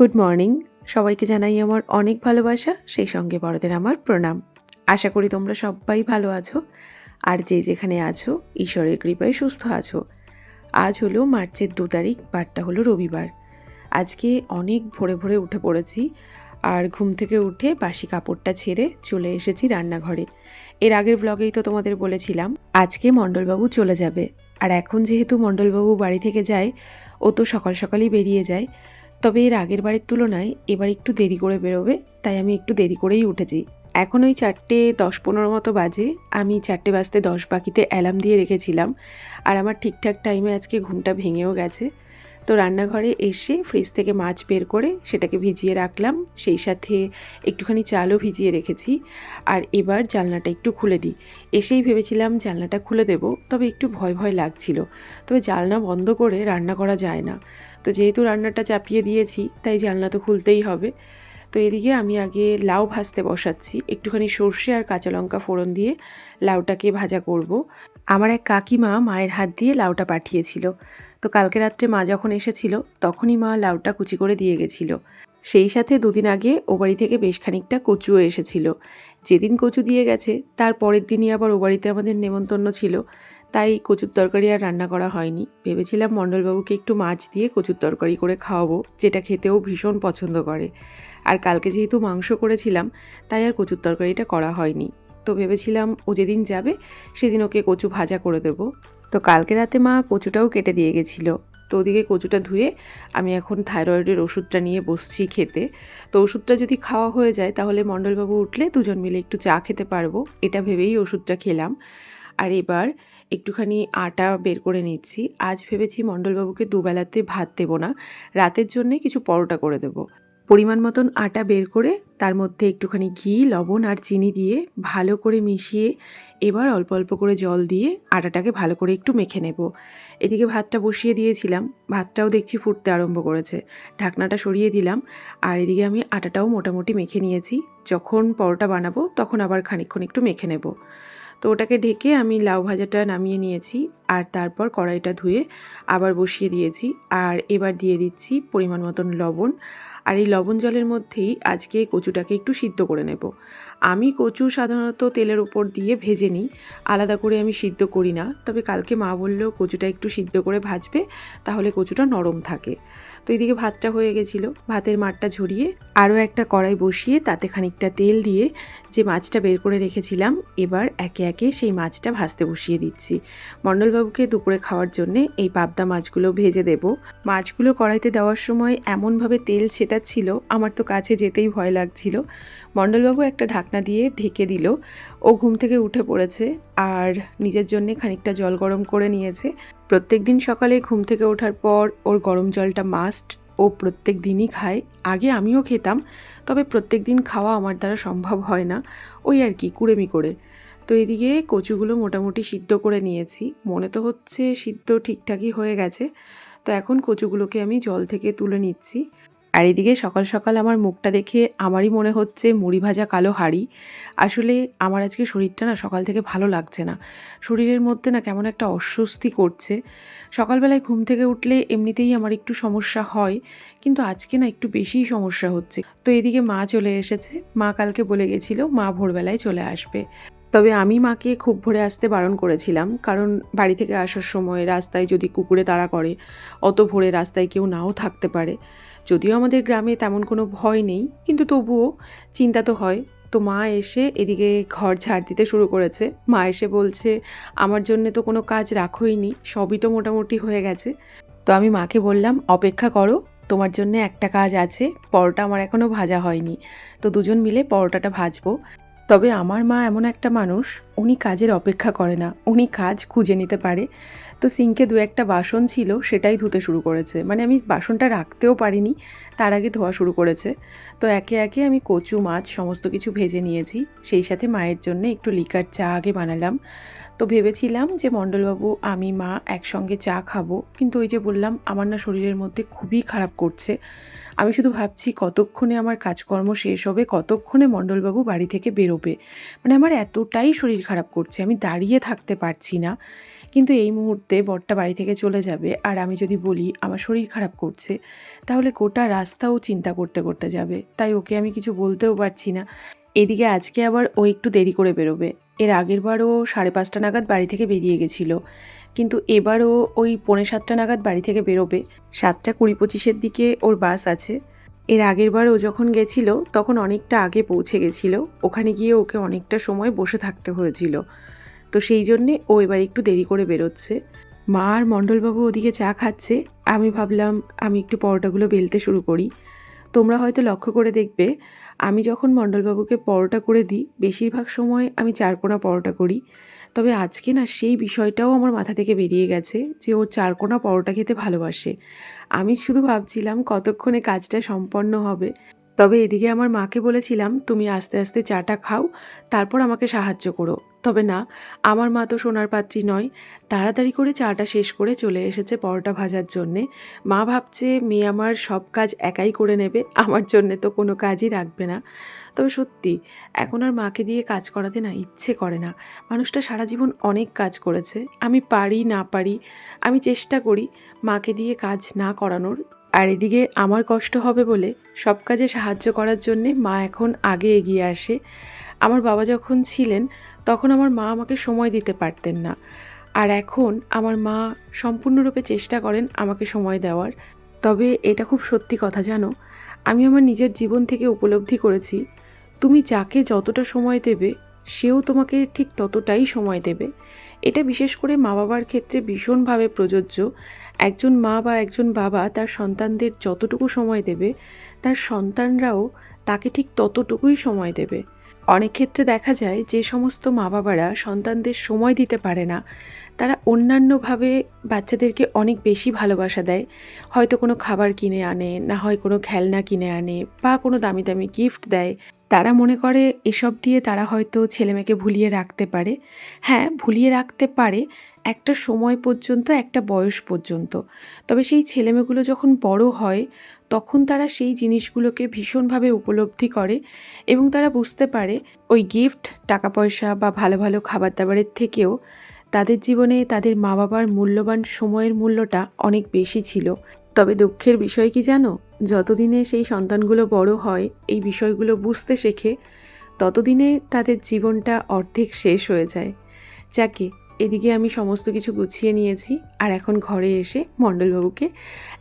Good morning সবাইকে জানাই আমার অনেক ভালোবাসা, সেই সঙ্গে বড়দের আমার প্রণাম। আশা করি তোমরা সবাই ভালো আছো, আর যে যেখানে আছো, ঈশ্বরের কৃপায় সুস্থ আছো। আজ হলো মার্চের দু তারিখ, বারটা হলো রবিবার। আজকে অনেক ভোরে ভোরে উঠে পড়েছি, আর ঘুম থেকে উঠে বাসি কাপড়টা ছেড়ে চলে এসেছি রান্নাঘরে। এর আগের ব্লগেই তো তোমাদের বলেছিলাম, আজকে মণ্ডলবাবু চলে যাবে। আর এখন যেহেতু মণ্ডলবাবু বাড়ি থেকে যায়, ও তো সকাল সকালই বেরিয়ে যায় তবে এর আগের বারের তুলনায় এবার একটু দেরি করে বেরোবে, তাই আমি একটু দেরি করেই উঠেছি। এখন ওই চারটে দশ পনেরো মতো বাজে, আমি চারটে বাজতে দশ বাকিতে অ্যালার্ম দিয়ে রেখেছিলাম, আর আমার ঠিকঠাক টাইমে আজকে ঘুমটা ভেঙেও গেছে। তো রান্নাঘরে এসে ফ্রিজ থেকে মাছ বের করে সেটাকে ভিজিয়ে রাখলাম, সেই সাথে একটুখানি চালও ভিজিয়ে রেখেছি, আর এবার জানলাটা একটু খুলে দিই। এসেই ভেবেছিলাম জানলাটা খুলে দেব, তবে একটু ভয় ভয় লাগছিল, তবে জানলা বন্ধ করে রান্না করা যায় না। তো যেহেতু রান্নাটা চাপিয়ে দিয়েছি, তাই জানলা তো খুলতেই হবে। তো এদিকে আমি আগে লাউ ভাজতে বসাচ্ছি। একটুখানি সর্ষে আর কাঁচা লঙ্কা ফোড়ন দিয়ে লাউটাকে ভাজা করব। আমার এক কাকিমা মায়ের হাত দিয়ে লাউটা পাঠিয়েছিল। তো কালকে রাত্রে মা যখন এসেছিল, তখনই মা লাউটা কুচি করে দিয়ে গেছিল। সেই সাথে দুদিন আগে ও বাড়ি থেকে বেশ খানিকটা কচুও এসেছিল। যেদিন কচু দিয়ে গেছে, তার পরের দিনই আবার ও বাড়িতে আমাদের নেমন্তন্ন ছিল। তাই কচুর তরকারি আর রান্না করা হয়নি। ভেবেছিলাম মণ্ডলবাবুকে একটু মাছ দিয়ে কচুর তরকারি করে খাওয়াবো, যেটা খেতেও ভীষণ পছন্দ করে। আর কালকে যেহেতু মাংস করেছিলাম, তাই আর কচুর তরকারিটা করা হয়নি। তো ভেবেছিলাম ও যেদিন যাবে, সেদিন ওকে কচু ভাজা করে দেবো। তো কালকে রাতে মা কচুটাও কেটে দিয়ে গেছিল। তো ওদিকে কচুটা ধুয়ে আমি এখন থাইরয়েডের ওষুধটা নিয়ে বসছি খেতে। তো ওষুধটা যদি খাওয়া হয়ে যায়, তাহলে মণ্ডলবাবু উঠলে দুজন মিলে একটু চা খেতে পারব। এটা ভেবেই ওষুধটা খেলাম। আর এবার একটুখানি আটা বের করে নিচ্ছি। আজ ভেবেছি মণ্ডলবাবুকে দুবেলাতে ভাত দেবো না। রাতের জন্যে কিছু পরোটা করে দেবো। পরিমাণ মতন আটা বের করে তার মধ্যে একটুখানি ঘি, লবণ আর চিনি দিয়ে ভালো করে মিশিয়ে এবার অল্প অল্প করে জল দিয়ে আটাটাকে ভালো করে একটু মেখে নেব। এদিকে ভাতটা বসিয়ে দিয়েছিলাম। ভাতটাও দেখছি ফুটতে আরম্ভ করেছে। ঢাকনাটা সরিয়ে দিলাম আর এদিকে আমি আটাটাও মোটামুটি মেখে নিয়েছি। যখন পরোটা বানাবো তখন আবার খানিকক্ষণ একটু মেখে নেব। তো ওটাকে ঢেকে আমি লাউ ভাজাটা নামিয়ে নিয়েছি আর তারপর কড়াইটা ধুয়ে আবার বসিয়ে দিয়েছি আর এবার দিয়ে দিচ্ছি পরিমাণ মতন লবণ। আর এই লবণ জলের মধ্যেই আজকে কচুটাকে একটু সিদ্ধ করে নেব। আমি কচু সাধারণত তেলের ওপর দিয়ে ভেজে নিই, আলাদা করে আমি সিদ্ধ করি না। তবে কালকে মা বললেও কচুটা একটু সিদ্ধ করে ভাজবে, তাহলে কচুটা নরম থাকে। তো এদিকে ভাতটা হয়ে গেছিল। ভাতের মাঠটা ঝরিয়ে আরও একটা কড়াই বসিয়ে তাতে খানিকটা তেল দিয়ে যে মাছটা বের করে রেখেছিলাম, এবার একে একে সেই মাছটা ভাজতে বসিয়ে দিচ্ছি। মণ্ডলবাবুকে দুপুরে খাওয়ার জন্যে এই পাবদা মাছগুলো ভেজে দেব। মাছগুলো কড়াইতে দেওয়ার সময় এমনভাবে তেল ছেটাচ্ছিল, আমার তো কাছে যেতেই ভয় লাগছিল। মণ্ডলবাবু একটা ঢাকনা দিয়ে ঢেকে দিল। ও ঘুম থেকে উঠে পড়েছে আর নিজের জন্যে খানিকটা জল গরম করে নিয়েছে। প্রত্যেক দিন সকালে ঘুম থেকে ওঠার পর ওর গরম জলটা মাস্ট ও প্রত্যেক দিনই খায়। আগে আমিও খেতাম, তবে প্রত্যেক দিন খাওয়া আমার দ্বারা সম্ভব হয় না। ওই আর কি, কুড়েমি করে। তো এদিকে কচুগুলো মোটামুটি সিদ্ধ করে নিয়েছি। মনে তো হচ্ছে সিদ্ধ ঠিকঠাকই হয়ে গেছে। তো এখন কচুগুলোকে আমি জল থেকে তুলে নিচ্ছি। আর এদিকে সকাল সকাল আমার মুখটা দেখে আমারই মনে হচ্ছে মুড়ি ভাজা কালো হাড়ি। আসলে আমার আজকে শরীরটা না সকাল থেকে ভালো লাগছে না। শরীরের মধ্যে না কেমন একটা অস্বস্তি করছে। সকালবেলায় ঘুম থেকে উঠলে এমনিতেই আমার একটু সমস্যা হয়, কিন্তু আজকে না একটু বেশিই সমস্যা হচ্ছে। তো এদিকে মা চলে এসেছে। মা কালকে বলে গেছিল, মা ভোরবেলায় চলে আসবে। তবে আমি মাকে খুব ভোরে আসতে বারণ করেছিলাম, কারণ বাড়ি থেকে আসার সময় রাস্তায় যদি কুকুরে তাড়া করে, অত ভোরে রাস্তায় কেউ নাও থাকতে পারে। যদিও আমাদের গ্রামে তেমন কোনো ভয় নেই, কিন্তু তবুও চিন্তা তো হয়। তো মা এসে এদিকে ঘর ঝাড় দিতে শুরু করেছে। মা এসে বলছে, আমার জন্য তো কোনো কাজ রাখোইনি সবই তো মোটামুটি হয়ে গেছে। তো আমি মাকে বললাম, অপেক্ষা করো, তোমার জন্য একটা কাজ আছে, পরোটা আমার এখনও ভাজা হয়নি। তো দুজন মিলে পরোটাটা ভাজবো। তবে আমার মা এমন একটা মানুষ, উনি কাজের অপেক্ষা করে না। উনি কাজ খুঁজে নিতে পারে। তো সিঙ্কে দু একটা বাসন ছিল, সেটাই ধুতে শুরু করেছে। মানে আমি বাসনটা রাখতেও পারিনি, তার আগে ধোয়া শুরু করেছে। তো একে একে আমি কচু, মাছ, সমস্ত কিছু ভেজে নিয়েছি। সেই সাথে মায়ের জন্য একটু লিকার চা আগে বানালাম। তো ভেবেছিলাম যে মণ্ডলবাবু, আমি, মা একসঙ্গে চা খাব। কিন্তু ওই যে বললাম, আমার না শরীরের মধ্যে খুবই খারাপ করছে। আমি শুধু ভাবছি কতক্ষণে আমার কাজকর্ম শেষ হবে, কতক্ষণে মণ্ডলবাবু বাড়ি থেকে বেরোবে। মানে আমার এতটাই শরীর খারাপ করছে, আমি দাঁড়িয়ে থাকতে পারছি না। কিন্তু এই মুহূর্তে বরটা বাড়ি থেকে চলে যাবে আর আমি যদি বলি, আমার শরীর খারাপ করছে তাহলে গোটা রাস্তাও চিন্তা করতে করতে যাবে। তাই ওকে আমি কিছু বলতেও পারছি না। এদিকে আজকে আবার ও একটু দেরি করে বেরোবে। এর আগের বারও সাড়ে পাঁচটা নাগাদ বাড়ি থেকে বেরিয়ে গেছিল। কিন্তু এবারও ওই পৌনে সাতটা নাগাদ বাড়ি থেকে বেরোবে। সাতটা কুড়ি পঁচিশের দিকে ওর বাস আছে। এর আগের বার ও যখন গেছিল, তখন অনেকটা আগে পৌঁছে গেছিল। ওখানে গিয়ে ওকে অনেকটা সময় বসে থাকতে হয়েছিল। তো সেই জন্যে ও এবার একটু দেরি করে বেরোচ্ছে। মা আর মণ্ডলবাবু ওদিকে চা খাচ্ছে। আমি ভাবলাম, আমি একটু পরোটাগুলো বেলতে শুরু করি। তোমরা হয়তো লক্ষ্য করে দেখবে, আমি যখন মণ্ডলবাবুকে পরোটা করে দিই, বেশিরভাগ সময় আমি চারকোনা পরোটা করি। তবে আজকে না সেই বিষয়টাও আমার মাথা থেকে বেরিয়ে গেছে যে ও চারকোনা পরোটা খেতে ভালোবাসে। আমি শুধু ভাবছিলাম কতক্ষণে কাজটা সম্পন্ন হবে। তবে এদিকে আমার মাকে বলেছিলাম, তুমি আস্তে আস্তে চাটা খাও, তারপর আমাকে সাহায্য করো। তবে না, আমার মা তো সোনার পাত্রী নয়, তাড়াতাড়ি করে চাটা শেষ করে চলে এসেছে পরোটা ভাজার জন্যে। মা ভাবছে, মেয়ে আমার সব কাজ একাই করে নেবে, আমার জন্যে তো কোনো কাজই রাখবে না। তবে সত্যি, এখন আর মাকে দিয়ে কাজ করাতে না ইচ্ছে করে না। মানুষটা সারা জীবন অনেক কাজ করেছে। আমি পারি, না পারি, আমি চেষ্টা করি মাকে দিয়ে কাজ না করানোর। আর এদিকে আমার কষ্ট হবে বলে সব কাজে সাহায্য করার জন্যে মা এখন আগে এগিয়ে আসে। আমার বাবা যখন ছিলেন, তখন আমার মা আমাকে সময় দিতে পারতেন না। আর এখন আমার মা সম্পূর্ণরূপে চেষ্টা করেন আমাকে সময় দেওয়ার। তবে এটা খুব সত্যি কথা জানো? আমি আমার নিজের জীবন থেকে উপলব্ধি করেছি। তুমি যাকে যতটা সময় দেবে, সেও তোমাকে ঠিক ততটাই সময় দেবে। এটা বিশেষ করে মা বাবার ক্ষেত্রে ভীষণভাবে প্রযোজ্য। একজন মা বা একজন বাবা তার সন্তানদের যতটুকু সময় দেবে, তার সন্তানরাও তাকে ঠিক ততটুকুই সময় দেবে। অনেক ক্ষেত্রে দেখা যায় যে সমস্ত মা বাবারা সন্তানদের সময় দিতে পারে না। তারা অন্যান্যভাবে বাচ্চাদেরকে অনেক বেশি ভালোবাসা দেয়। হয়তো কোনো খাবার কিনে আনে, না হয় কোনো খেলনা কিনে আনে বা কোনো দামি দামি গিফট দেয়। তারা মনে করে এসব দিয়ে তারা হয়তো ছেলেমেয়েকে ভুলিয়ে রাখতে পারে। হ্যাঁ ভুলিয়ে রাখতে পারে একটা সময় পর্যন্ত, একটা বয়স পর্যন্ত। তবে সেই ছেলেমেয়েগুলো যখন বড় হয়, তখন তারা সেই জিনিসগুলোকে ভীষণভাবে উপলব্ধি করে এবং তারা বুঝতে পারে ওই গিফট টাকা পয়সা বা ভালো ভালো খাবার দাবারের থেকেও তাদের জীবনে তাদের মা বাবার মূল্যবান সময়ের মূল্যটা অনেক বেশি ছিল। তবে দুঃখের বিষয় কি জানো? যতদিনে সেই সন্তানগুলো বড় হয়, এই বিষয়গুলো বুঝতে শেখে, ততদিনে তাদের জীবনটা অর্ধেক শেষ হয়ে যায়। যাকে এদিকে আমি সমস্ত কিছু গুছিয়ে নিয়েছি আর এখন ঘরে এসে মণ্ডলবাবুকে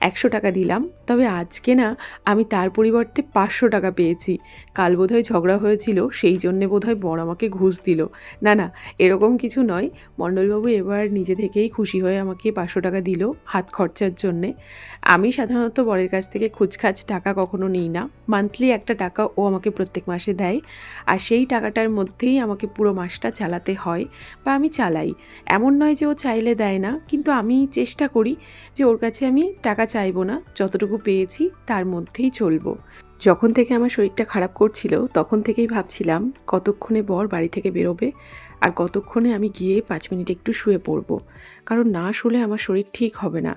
একশো টাকা দিলাম। তবে আজকে না আমি তার পরিবর্তে পাঁচশো টাকা পেয়েছি। কাল বোধহয় ঝগড়া হয়েছিল, সেই জন্যে বোধহয় বর আমাকে ঘুষ দিল। না না, এরকম কিছু নয়। মণ্ডলবাবু এবার নিজে থেকেই খুশি হয়ে আমাকে পাঁচশো টাকা দিল হাত খরচার জন্যে। আমি সাধারণত বরের কাছ থেকে খুচখাচ টাকা কখনো নিই না। মান্থলি একটা টাকা ও আমাকে প্রত্যেক মাসে দেয়। আর সেই টাকাটার মধ্যেই আমাকে পুরো মাসটা চালাতে হয় বা আমি চালাই। এমন নয় যে ও চাইলে দেয় না, কিন্তু আমি চেষ্টা করি যে ওর কাছে আমি টাকা চাইব না, যতটুকু পেয়েছি তার মধ্যেই চলবো। যখন থেকে আমার শরীরটা খারাপ করছিল, তখন থেকেই ভাবছিলাম কতক্ষণে বর বাড়ি থেকে বেরোবে আর কতক্ষণে আমি গিয়ে পাঁচ মিনিট একটু শুয়ে পড়ব, কারণ না শুলে আমার শরীর ঠিক হবে না।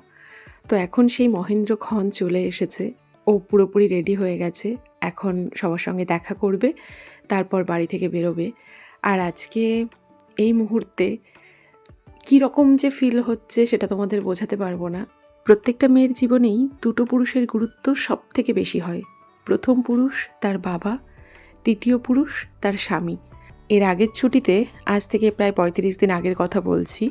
তো এখন সেই মহেন্দ্র খন চলে এসেছে, ও পুরোপুরি রেডি হয়ে গেছে, এখন সবার সঙ্গে দেখা করবে, তারপর বাড়ি থেকে বেরোবে। আর আজকে এই মুহূর্তে কী রকম যে ফিল হচ্ছে সেটা তোমাদের বোঝাতে পারব না। প্রত্যেকটা মেয়ের জীবনেই দুটো পুরুষের গুরুত্ব সব থেকে বেশি হয়। প্রথম পুরুষ তার বাবা, দ্বিতীয় পুরুষ তার স্বামী। এর আগের ছুটিতে আজ থেকে প্রায় পঁয়ত্রিশ দিন আগের কথা বলছি,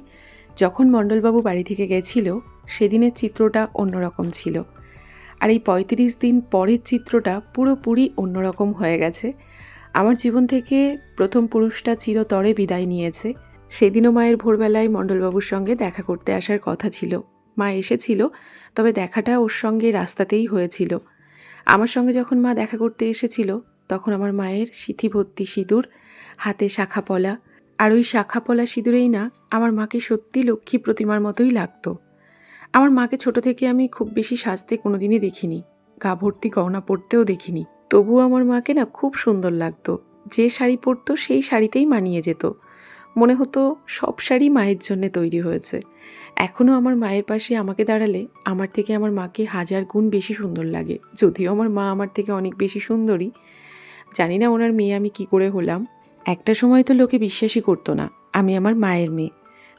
যখন মণ্ডলবাবু বাড়ি থেকে গেছিল, সেদিনের চিত্রটা অন্যরকম ছিল। আর এই পঁয়ত্রিশ দিন পরের চিত্রটা পুরোপুরি অন্যরকম হয়ে গেছে। আমার জীবন থেকে প্রথম পুরুষটা চিরতরে বিদায় নিয়েছে। সেদিনও মায়ের ভোরবেলায় মণ্ডলবাবুর সঙ্গে দেখা করতে আসার কথা ছিল। মা এসেছিল, তবে দেখাটা ওর সঙ্গে রাস্তাতেই হয়েছিল। আমার সঙ্গে যখন মা দেখা করতে এসেছিল, তখন আমার মায়ের সিথিভর্তি সিঁদুর, হাতে শাখা পলা, আর ওই শাখা পলা সিঁদুরেই না, আমার মাকে সত্যি লক্ষ্মী প্রতিমার মতোই লাগতো। আমার মাকে ছোট থেকে আমি খুব বেশি সাজতে কোনোদিনই দেখিনি, গা ভর্তি গহনা পরতেও দেখিনি। তবুও আমার মাকে না খুব সুন্দর লাগতো। যে শাড়ি পরতো, সেই শাড়িতেই মানিয়ে যেত। মনে হতো সব শাড়ি মায়ের জন্য তৈরি হয়েছে। এখনও আমার মায়ের পাশে আমাকে দাঁড়ালে আমার থেকে আমার মাকে হাজার গুণ বেশি সুন্দর লাগে। যদিও আমার মা আমার থেকে অনেক বেশি সুন্দরী। জানি না ওনার মেয়ে আমি কি করে হলাম। একটা সময় তো লোকে বিশ্বাসই করতো না, আমি আমার মায়ের মেয়ে।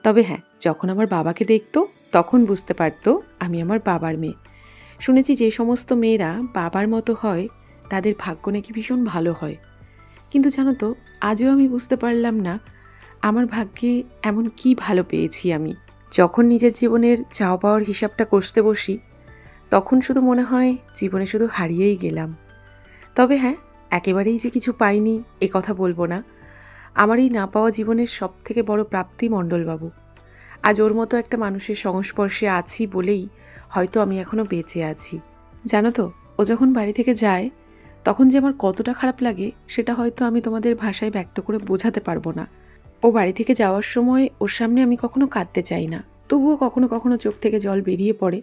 তবে হ্যাঁ যখন আমার বাবাকে দেখতো, তখন বুঝতে পারতো আমি আমার বাবার মেয়ে। শুনেছি যে সমস্ত মেয়েরা বাবার মতো হয়, তাদের ভাগ্য নাকি ভীষণ ভালো হয়। কিন্তু জানো তো, আজও আমি বুঝতে পারলাম না আমার ভাগ্যে এমন কি ভালো পেয়েছি আমি? যখন নিজের জীবনের চাওয়া পাওয়ার হিসাবটা কষতে বসি, তখন শুধু মনে হয় জীবনে শুধু হারিয়েই গেলাম। তবে হ্যাঁ একেবারেই যে কিছু পাইনি, এ কথা বলব না। আমার এই না পাওয়া জীবনের সব থেকে বড় প্রাপ্তি মণ্ডলবাবু। আজ ওর মতো একটা মানুষের সংস্পর্শে আছি বলেই হয়তো আমি এখনও বেঁচে আছি। জানো তো, ও যখন বাড়ি থেকে যায়, তখন যে আমার কতটা খারাপ লাগে, সেটা হয়তো আমি তোমাদের ভাষায় ব্যক্ত করে বোঝাতে পারব না। ও বাড়ি থেকে যাওয়ার সময় ওর সামনে আমি কখনো কাঁদতে চাই না। তবুও কখনো কখনো চোখ থেকে জল বেরিয়ে পড়ে।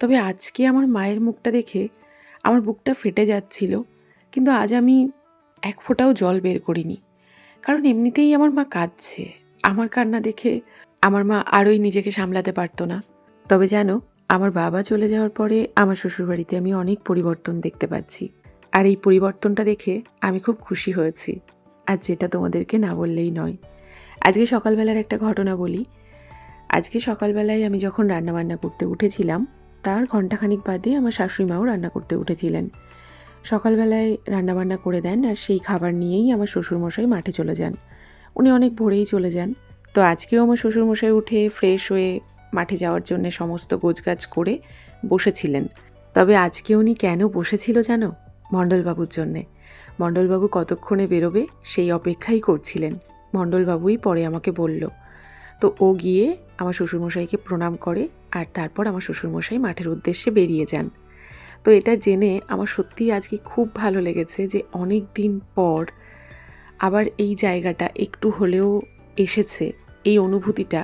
তবে আজকে আমার মায়ের মুখটা দেখে আমার বুকটা ফেটে যাচ্ছিল, কিন্তু আজ আমি এক ফোঁটাও জল বের করিনি। কারণ এমনিতেই আমার মা কাঁদছে। আমার কান্না দেখে আমার মা আরোই নিজেকে সামলাতে পারতো না। তবে জানো, আমার বাবা চলে যাওয়ার পরে আমার শ্বশুরবাড়িতে আমি অনেক পরিবর্তন দেখতে পাচ্ছি। আর এই পরিবর্তনটা দেখে আমি খুব খুশি হয়েছি। আর যেটা তোমাদেরকে না বললেই নয়। আজকে সকালবেলার একটা ঘটনা বলি। আজকে সকালবেলায় আমি যখন রান্নাবান্না করতে উঠেছিলাম, তার ঘণ্টাখানিক বাদে আমার শাশুড়ি মাও রান্না করতে উঠেছিলেন। সকালবেলায় রান্নাবান্না করে দেন আর সেই খাবার নিয়েই আমার শ্বশুরমশাই মাঠে চলে যান। উনি অনেক ভোরেই চলে যান। তো আজকেও আমার শ্বশুরমশাই উঠে ফ্রেশ হয়ে মাঠে যাওয়ার জন্য সমস্ত গোছগাছ করে বসেছিলেন। তবে আজকে উনি কেন বসেছিল জানো? মণ্ডলবাবুর জন্যে। মণ্ডলবাবু কতক্ষণে বেরোবে সেই অপেক্ষাই করছিলেন। মণ্ডলবাবুই পরে আমাকে বলল, তো ও গিয়ে আমার শ্বশুরমশাইকে প্রণাম করে আর তারপর আমার শ্বশুরমশাই মাঠের উদ্দেশ্যে বেরিয়ে যান। তো এটা জেনে আমার সত্যিই আজকে খুব ভালো লেগেছে যে অনেক দিন পর আবার এই জায়গাটা একটু হলেও এসেছে, এই অনুভূতিটা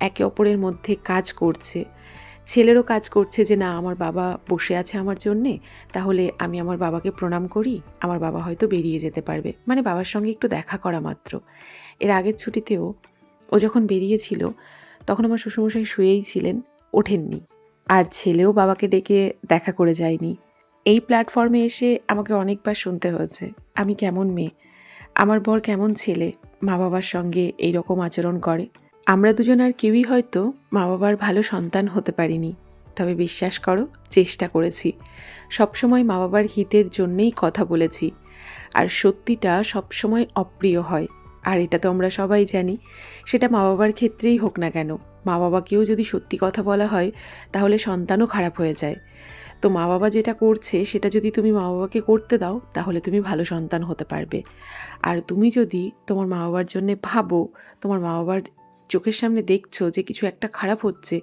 একে অপরের মধ্যে কাজ করছে। ছেলেরও কাজ করছে যে, না, আমার বাবা বসে আছে আমার জন্যে, তাহলে আমি আমার বাবাকে প্রণাম করি, আমার বাবা হয়তো বেরিয়ে যেতে পারবে। মানে বাবার সঙ্গে একটু দেখা করা মাত্র। এর আগের ছুটিতেও ও যখন বেরিয়েছিল, তখন আমার শ্বশুরমশাই শুয়েই ছিলেন, ওঠেননি। আর ছেলেও বাবাকে ডেকে দেখা করে যায়নি। এই প্ল্যাটফর্মে এসে আমাকে অনেকবার শুনতে হয়েছে, আমি কেমন মেয়ে? আমার বর কেমন ছেলে? মা বাবার সঙ্গে এই রকম আচরণ করে? আমরা দুজন আর কেউই হয়তো মা বাবার ভালো সন্তান হতে পারিনি। তবে বিশ্বাস করো, চেষ্টা করেছি। সবসময় মা বাবার হিতের জন্যেই কথা বলেছি। আর সত্যিটা সবসময় অপ্রিয় হয়। আর এটা তো আমরা সবাই জানি, সেটা মা বাবার ক্ষেত্রেই হোক না কেন। মা বাবাকেও যদি সত্যি কথা বলা হয়, তাহলে সন্তানও খারাপ হয়ে যায়। তো মা বাবা যেটা করছে, সেটা যদি তুমি মা বাবাকে করতে দাও, তাহলে তুমি ভালো সন্তান হতে পারবে। আর তুমি যদি তোমার মা বাবার জন্যে ভাবো, তোমার মা বাবার চোখের সামনে দেখছ যে কিছু একটা খারাপ হচ্ছে,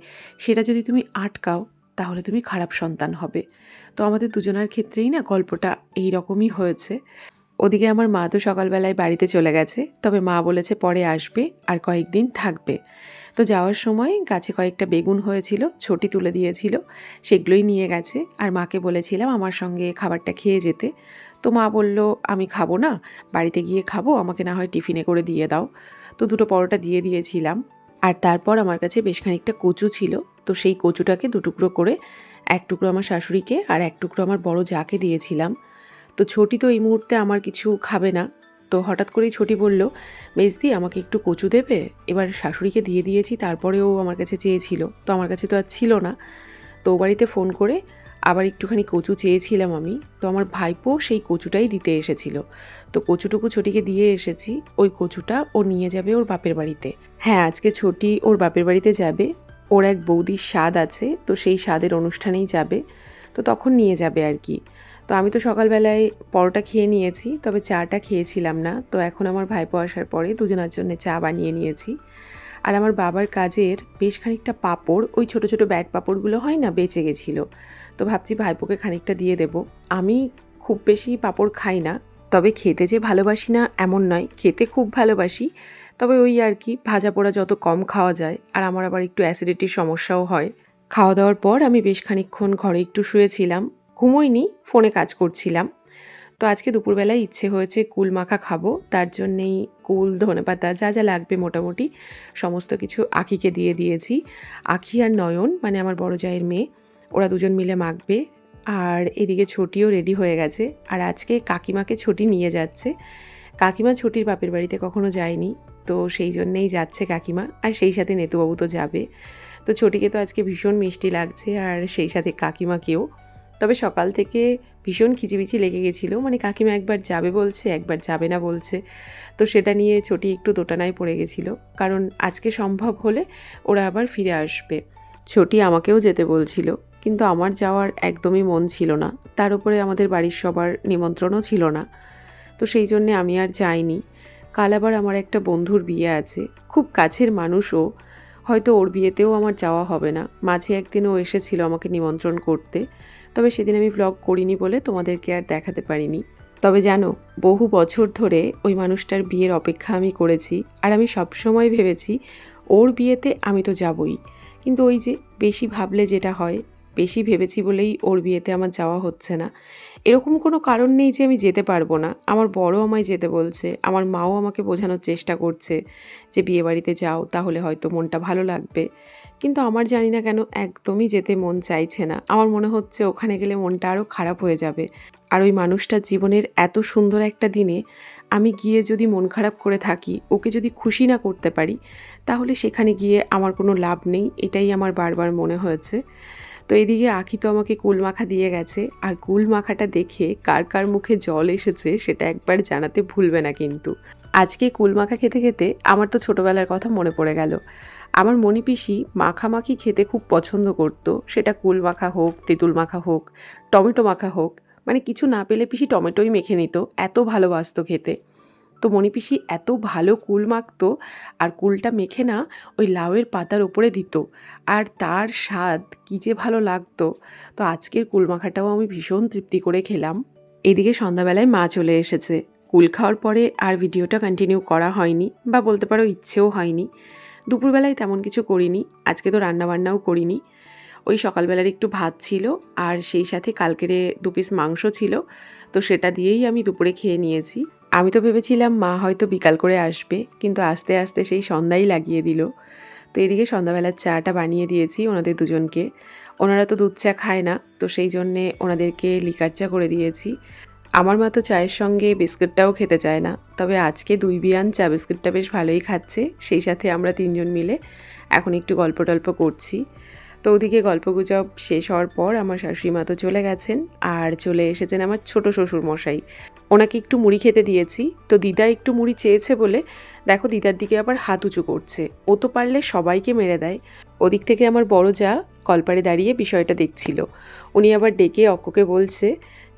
সেটা যদি তুমি আটকাও, তাহলে তুমি খারাপ সন্তান হবে। তো আমাদের দুজনার ক্ষেত্রেই না গল্পটা এই রকমই হয়েছে। ওদিকে আমার মা তো সকালবেলায় বাড়িতে চলে গেছে, তবে মা বলেছে পরে আসবে আর কয়েকদিন থাকবে। তো যাওয়ার সময় গাছে কয়েকটা বেগুন হয়েছিল, ছটি তুলে দিয়েছিল, সেগুলোই নিয়ে গেছে আর মাকে বলেছিলাম আমার সঙ্গে খাবারটা খেয়ে যেতে। তো মা বলল, আমি খাব না, বাড়িতে গিয়ে খাব, আমাকে না হয় টিফিনে করে দিয়ে দাও। তো দুটো পরোটা দিয়ে দিয়েছিলাম। আর তারপর আমার কাছে বেশ খানিকটা কচু ছিল, তো সেই কচুটাকে দুটুকরো করে এক টুকরো আমার শাশুড়িকে আর এক টুকরো আমার বড় জাকে দিয়েছিলাম। তো ছোটি তো এই মুহূর্তে আমার কিছু খাবে না। তো হঠাৎ করেই ছোটি বলল মেজদি আমাকে একটু কচু দেবে? এবার শাশুড়িকে দিয়ে দিয়েছি, তারপরেও আমার কাছে চেয়েছিল। তো আমার কাছে তো আর ছিল না। তো বাড়িতে ফোন করে আবার একটুখানি কচু চেয়েছিলাম আমি, তো আমার ভাইপো সেই কচুটাই দিতে এসেছিল। তো কচুটুকু ছোটিকে দিয়ে এসেছি, ওই কচুটা ও নিয়ে যাবে ওর বাপের বাড়িতে। হ্যাঁ আজকে ছোটি ওর বাপের বাড়িতে যাবে, ওর এক বৌদির স্বাদ আছে, তো সেই স্বাদের অনুষ্ঠানেই যাবে, তো তখন নিয়ে যাবে আর কি। তো আমি তো সকালবেলায় পরোটা খেয়ে নিয়েছি, তবে চাটা খেয়েছিলাম না, তো এখন আমার ভাইপো আসার পরে দুজনের জন্য চা বানিয়ে নিয়েছি। আর আমার বাবার কাজের বেশ খানিকটা পাপড়, ওই ছোট ছোট ব্যাট পাপড়গুলো হয় না, বেঁচে গেছিল। তো ভাবছি ভাইপোকে খানিকটা দিয়ে দেব। আমি খুব বেশি পাপড় খাই না, তবে খেতে যে ভালোবাসি না এমন নয়, খেতে খুব ভালোবাসি। তবে ওই আর কি, ভাজা পোড়া যত কম খাওয়া যায়, আর আমার আবার একটু অ্যাসিডিটির সমস্যাও হয়। খাওয়া দাওয়ার পর আমি বেশ খানিকক্ষণ ঘরে একটু শুয়েছিলাম, ঘুমোইনি, ফোনে কাজ করছিলাম। তো আজকে দুপুরবেলায় ইচ্ছে হয়েছে কুল মাখা খাব, তার জন্যেই কুল, ধনেপাতা, যা যা লাগবে মোটামুটি, সমস্ত কিছু আখিকে দিয়ে দিয়েছি। আখি আর নয়ন মানে আমার বড় জায়ের মেয়ে। ওরা দুজন মিলে মাখবে। আর এদিকে ছটিও রেডি হয়ে গেছে। আর আজকে কাকিমাকে ছুটি নিয়ে যাচ্ছে। কাকিমা ছুটির বাপের বাড়িতে কখনো যায়নি। তো সেই জন্যেই যাচ্ছে কাকিমা। আর সেই সাথে নেতুবাবু তো যাবে। তো ছোটিকে তো আজকে ভীষণ মিষ্টি লাগছে। আর সেই সাথে কাকিমাকেও। তবে সকাল থেকে ভীষণ খিচিবিচি লেগে গেছিল। মানে কাকিমা একবার যাবে বলছে, একবার যাবে না বলছে। তো সেটা নিয়ে ছোটি একটু দোটানায় পড়ে গেছিল। কারণ আজকে সম্ভব হলে ওরা আবার ফিরে আসবে। ছোটি আমাকেও যেতে বলছিল। কিন্তু আমার যাওয়ার একদমই মন ছিল না। তার উপরে আমাদের বাড়ির সবার নিমন্ত্রণও ছিল না। তো সেই জন্যে আমি আর যাইনি। কাল আবার আমার একটা বন্ধুর বিয়ে আছে। খুব কাছের মানুষও। হয়তো ওর বিয়েতেও আমার যাওয়া হবে না। মাঝে একদিন ও এসেছিল আমাকে নিমন্ত্রণ করতে। তবে সেদিন আমি ব্লগ করিনি বলে তোমাদেরকে আর দেখাতে পারিনি। তবে জানো, বহু বছর ধরে ওই মানুষটার বিয়ের অপেক্ষা আমি করেছি। আর আমি সবসময় ভেবেছি, ওর বিয়েতে আমি তো যাবই। কিন্তু ওই যে বেশি ভাবলে যেটা হয় বেশি ভেবেছি বলেই ওর বিয়েতে আমার যাওয়া হচ্ছে না। এরকম কোনো কারণ নেই যে আমি যেতে পারব না। আমার বড় আমায় যেতে বলছে। আমার মাও আমাকে বোঝানোর চেষ্টা করছে যে বিয়ে বাড়িতে যাও, তাহলে হয়তো মনটা ভালো লাগবে। কিন্তু আমার জানি না কেন একদমই যেতে মন চাইছে না। আমার মনে হচ্ছে ওখানে গেলে মনটা আরও খারাপ হয়ে যাবে। আর ওই মানুষটার জীবনের এত সুন্দর একটা দিনে আমি গিয়ে যদি মন খারাপ করে থাকি, ওকে যদি খুশি না করতে পারি, তাহলে সেখানে গিয়ে আমার কোনো লাভ নেই। এটাই আমার বারবার মনে হয়েছে। তো এদিকে আখি তো আমাকে কুল মাখা দিয়ে গেছে। আর কুল মাখাটা দেখে কার কার মুখে জল এসেছে সেটা একবার জানাতে ভুলবে না কিন্তু। আজকে কুল মাখা খেতে খেতে আমার তো ছোটোবেলার কথা মনে পড়ে গেল। আমার মণি পিসি মাখামাখি খেতে খুব পছন্দ করত। সেটা কুল মাখা হোক, তেঁতুল মাখা হোক, টমেটো মাখা হোক মানে কিছু না পেলে পিসি টমেটোই মেখে নিত। এত ভালোবাসত খেতে। তো মণিপিসি এত ভালো কুল মাখতো আর কুলটা মেখে না ওই লাউয়ের পাতার ওপরে দিত। আর তার স্বাদ কী যে ভালো লাগতো। তো আজকের কুল মাখাটাও আমি ভীষণ তৃপ্তি করে খেলাম। এদিকে সন্ধ্যাবেলায় মা চলে এসেছে। কুল খাওয়ার পরে আর ভিডিওটা কন্টিনিউ করা হয়নি বা বলতে পারো ইচ্ছেও হয়নি। দুপুরবেলায় তেমন কিছু করিনি, আজকে তো রান্নাবান্নাও করিনি। ওই সকালবেলার একটু ভাত ছিল আর সেই সাথে কালকেরে দু পিস মাংস ছিল। তো সেটা দিয়েই আমি দুপুরে খেয়ে নিয়েছি। আমি তো ভেবেছিলাম মা হয়তো বিকাল করে আসবে, কিন্তু আস্তে আস্তে সেই সন্ধ্যাই লাগিয়ে দিল। তো এদিকে সন্ধ্যাবেলার চাটা বানিয়ে দিয়েছি ওনাদের দুজনকে। ওনারা তো দুধ চা খায় না, তো সেই জন্যে ওনাদেরকে লিকার চা করে দিয়েছি। আমার মা তো চায়ের সঙ্গে বিস্কুটটাও খেতে চায় না, তবে আজকে দুই বিয়ান চা বিস্কুটটা বেশ ভালোই খাচ্ছে, সেই সাথে আমরা তিনজন মিলে এখন একটু গল্প টল্প করছি। তো ওদিকে গল্পগুজব শেষ হওয়ার পর আমার শাশুড়ি মা তো চলে গেছেন আর চলে এসেছেন আমার ছোট শ্বশুর মশাই ওনাকে একটু মুড়ি খেতে দিয়েছি। তো দিদা একটু মুড়ি চেয়েছে বলে দেখো দিদার দিকে আবার হাত উঁচু করছে। ও তো পারলে সবাইকে মেরে দেয়। ওদিক থেকে আমার বড় যা কলপারে দাঁড়িয়ে বিষয়টা দেখছিল। উনি আবার ডেকে অক্ককে বলছে,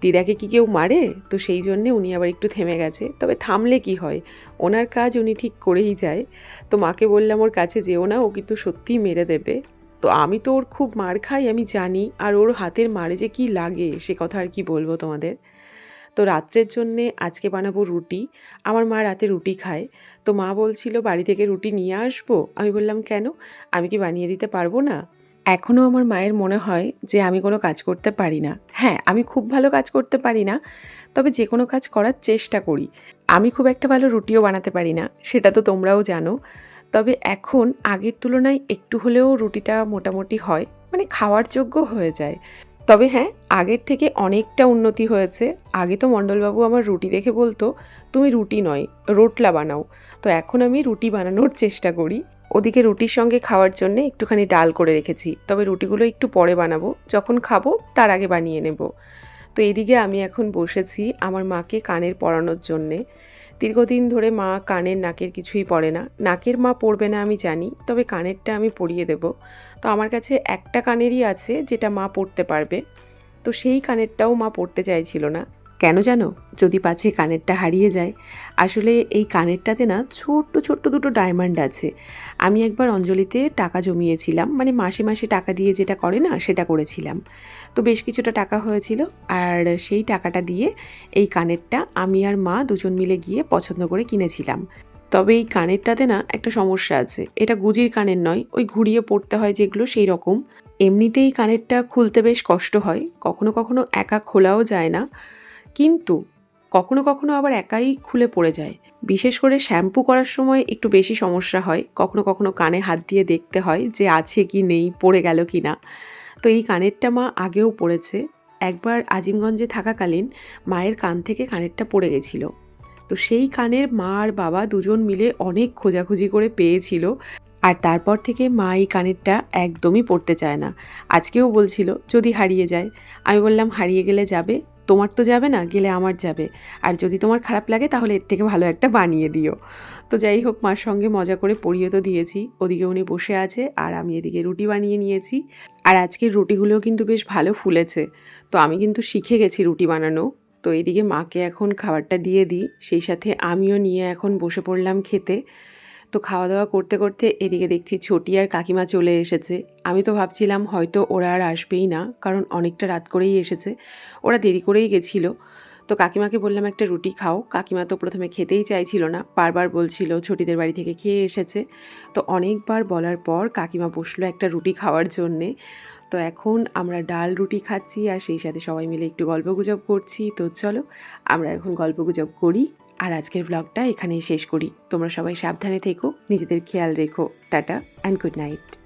দিদাকে কি কেউ মারে? তো সেই জন্যে উনি আবার একটু থেমে গেছে। তবে থামলে কি হয়? ওনার কাজ উনি ঠিক করেই যায়। তো মাকে বললাম ওর কাছে যেও না, ও কিন্তু সত্যিই মেরে দেবে। তো আমি তো ওর খুব মার খাই, আমি জানি। আর ওর হাতের মারে যে কি লাগে, সে কথা আর কি বলব তোমাদের? তো রাত্রের জন্যে আজকে বানাবো রুটি। আমার মা রাতে রুটি খায়। তো মা বলছিল, বাড়ি থেকে রুটি নিয়ে আসব? আমি বললাম, কেন? আমি কি বানিয়ে দিতে পারব না? এখনও আমার মায়ের মনে হয় যে আমি কোনো কাজ করতে পারি না। হ্যাঁ আমি খুব ভালো কাজ করতে পারি না, তবে যে কোনো কাজ করার চেষ্টা করি। আমি খুব একটা ভালো রুটিও বানাতে পারি না, সেটা তো তোমরাও জানো। তবে এখন আগের তুলনায় একটু হলেও রুটিটা মোটামুটি হয় মানে খাওয়ার যোগ্য হয়ে যায়। তবে হ্যাঁ আগের থেকে অনেকটা উন্নতি হয়েছে। আগে তো মণ্ডলবাবু আমার রুটি দেখে বলতো, তুমি রুটি নয়, রোটলা বানাও। তো এখন আমি রুটি বানানোর চেষ্টা করি। ওদিকে রুটির সঙ্গে খাওয়ার জন্য একটুখানি ডাল করে রেখেছি। তবে রুটিগুলো একটু পরে বানাবো। যখন খাব, তার আগে বানিয়ে নেব। তো এদিকে আমি এখন বসেছি আমার মাকে কানের পরানোর জন্যে। দীর্ঘদিন ধরে মা কানের নাকের কিছুই পরে না। নাকের মা পরবে না আমি জানি, তবে কানেরটা আমি পরিয়ে দেব। তো আমার কাছে একটা কানেরই আছে যেটা মা পরতে পারবে। তো সেই কানেরটাও মা পরতে চাইছিল না। কেন জানো? যদি পাছে কানেরটা হারিয়ে যায়। আসলে এই কানেরটাতে না ছোট্ট ছোট্ট দুটো ডায়মন্ড আছে। আমি একবার অঞ্জলিতে টাকা জমিয়েছিলাম মানে মাসে মাসে টাকা দিয়ে যেটা করে না সেটা করেছিলাম। তো বেশ কিছুটা টাকা হয়েছিল আর সেই টাকাটা দিয়ে এই কানেরটা আমি আর মা দুজন মিলে গিয়ে পছন্দ করে কিনেছিলাম। তবে এই কানেরটাতে না একটা সমস্যা আছে। এটা গুজির কানের নয়, ওই ঘুরিয়ে পড়তে হয় যেগুলো সেই রকম। এমনিতেই কানেরটা খুলতে বেশ কষ্ট হয়। কখনো কখনো একা খোলাও যায় না। কিন্তু কখনো কখনো আবার একাই খুলে পড়ে যায়। বিশেষ করে শ্যাম্পু করার সময় একটু বেশি সমস্যা হয়। কখনো কখনো কানে হাত দিয়ে দেখতে হয় যে আছে কি নেই, পড়ে গেল কি না। তো এই কানেরটা মা আগেও পড়েছে। একবার আজিমগঞ্জে থাকাকালীন মায়ের কান থেকে কানেরটা পড়ে গেছিল। তো সেই কানের মা আর বাবা দুজন মিলে অনেক খোঁজাখুঁজি করে পেয়েছিল। আর তারপর থেকে মা এই কানেরটা একদমই পড়তে চায় না। আজকেও বলছিল, যদি হারিয়ে যায়। আমি বললাম, হারিয়ে গেলে যাবে। তোমার তো যাবে না, গেলে আমার যাবে। আর যদি তোমার খারাপ লাগে, তাহলে এর থেকে ভালো একটা বানিয়ে দিও। তো যাই হোক, মার সঙ্গে মজা করে পরিয়ে তো দিয়েছি। ওদিকে উনি বসে আছে, আর আমি এদিকে রুটি বানিয়ে নিয়েছি। আর আজকের রুটিগুলোও কিন্তু বেশ ভালো ফুলেছে। তো আমি কিন্তু শিখে গেছি রুটি বানানো। তো এদিকে মাকে এখন খাবারটা দিয়ে দিই। সেই সাথে আমিও নিয়ে এখন বসে পড়লাম খেতে। তো খাওয়া দাওয়া করতে করতে এদিকে দেখছি ছোটি আর কাকিমা চলে এসেছে। আমি তো ভাবছিলাম হয়তো ওরা আর আসবেই না, কারণ অনেকটা রাত করেই এসেছে। ওরা দেরি করেই গেছিল। তো কাকিমাকে বললাম, একটা রুটি খাও। কাকিমা তো প্রথমে খেতেই চাইছিল না, বারবার বলছিল ছোটিদের বাড়ি থেকে খেয়ে এসেছে। তো অনেকবার বলার পর কাকিমা বসল একটা রুটি খাওয়ার জন্যে। তো এখন আমরা ডাল রুটি খাচ্ছি আর সেই সাথে সবাই মিলে একটু গল্পগুজব করছি। তো চলো, আমরা এখন গল্পগুজব করি। আর আজকের ব্লগটা এখানেই শেষ করি। তোমরা সবাই সাবধানে থেকো, নিজেদের খেয়াল রেখো। Tata and good night